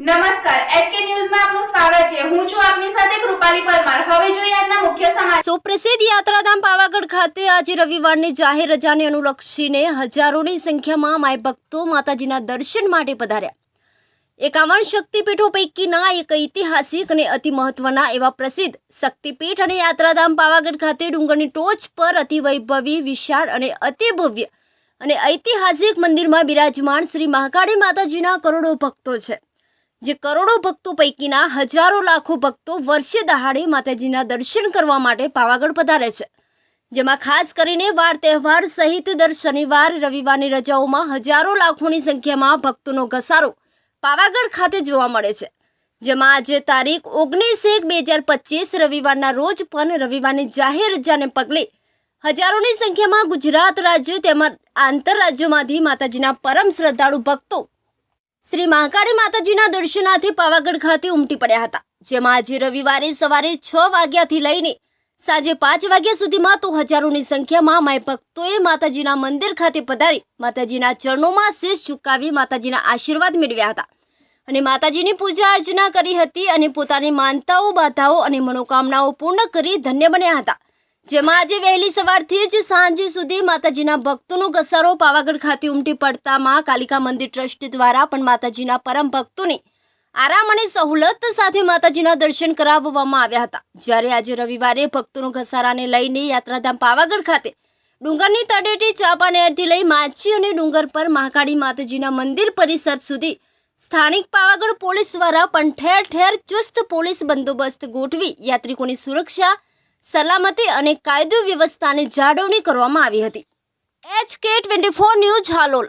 નમસ્કાર, એચકે ન્યૂઝમાં આપનું સ્વાગત છે. હું છું આપની સાથે કૃપાલી પરમાર. હવે જોઈએ આજના મુખ્ય સમાચાર. સુપ્રસિદ્ધ યાત્રાધામ પાવાગઢ ખાતે આજે રવિવારની જાહેર રજાને અનુલક્ષીને હજારોની સંખ્યામાં માય ભક્તો માતાજીના દર્શન માટે પધાર્યા. એકાવન શક્તિપીઠો પૈકીના એક ઐતિહાસિક અને અતિ મહત્વના એવા પ્રસિદ્ધ શક્તિપીઠ અને યાત્રાધામ પાવાગઢ ખાતે ડુંગરની ટોચ પર અતિ વૈભવી, વિશાળ અને અતિ ભવ્ય અને ઐતિહાસિક મંદિરમાં બિરાજમાન શ્રી મહાકાળી માતાજીના કરોડો ભક્તો છે. જે કરોડો ભક્તો પૈકીના હજારો લાખો ભક્તો વર્ષે દહાડે માતાજીના દર્શન કરવા માટે પાવાગઢ પધારે છે. જેમાં ખાસ કરીને વાર તહેવાર સહિત દર શનિવાર, રવિવારની રજાઓમાં હજારો લાખોની સંખ્યામાં ભક્તોનો ઘસારો પાવાગઢ ખાતે જોવા મળે છે. જેમાં આજે તારીખ ઓગણીસ એક બે હજાર પચીસ, રવિવારના રોજ પણ રવિવારની જાહેર રજાને પગલે હજારોની સંખ્યામાં ગુજરાત રાજ્ય તેમજ આંતરરાજ્યોમાંથી માતાજીના પરમ શ્રદ્ધાળુ ભક્તો શ્રી મહાકાળી માતાજીના દર્શનાર્થે પાવાગઢ ખાતે ઉમટી પડ્યા હતા, જેમાં આજે રવિવારે સવારે છ વાગ્યાથી લઈને સાંજે પાંચ વાગ્યા સુધીમાં તો હજારોની સંખ્યામાં માય ભક્તોએ માતાજીના મંદિર ખાતે પધારી માતાજીના ચરણોમાં શીશ ઝુકાવી માતાજીના આશીર્વાદ મેળવ્યા હતા. અને માતાજીની પૂજા અર્ચના કરી હતી અને પોતાની માનતાઓ, બાધાઓ અને મનોકામનાઓ પૂર્ણ કરી ધન્ય બન્યા હતા. જેમાં આજે વહેલી સવારથી જ સાંજ સુધી માતાજીના ભક્તોનો ઘસારો પાવાગઢ ખાતે ઉમટી પડતામાં કાલિકા મંદિર ટ્રસ્ટ દ્વારા પણ માતાજીના પરમ ભક્તોને આરામ અને સહુલત સાથે માતાજીના દર્શન કરાવવામાં આવ્યા હતા. જ્યારે આજે રવિવારે ભક્તોનો ઘસારાને લઈને યાત્રાધામ પાવાગઢ ખાતે ડુંગરની તળેટી, ચાંપાનેરથી લઈ માછી અને ડુંગર પર મહાકાળી માતાજીના મંદિર પરિસર સુધી સ્થાનિક પાવાગઢ પોલીસ દ્વારા પણ ઠેર ઠેર ચુસ્ત પોલીસ બંદોબસ્ત ગોઠવી યાત્રિકોની સુરક્ષા સલામતી અને કાયદો વ્યવસ્થાની જાળવણી કરવામાં આવી હતી. H K twenty four news Halol.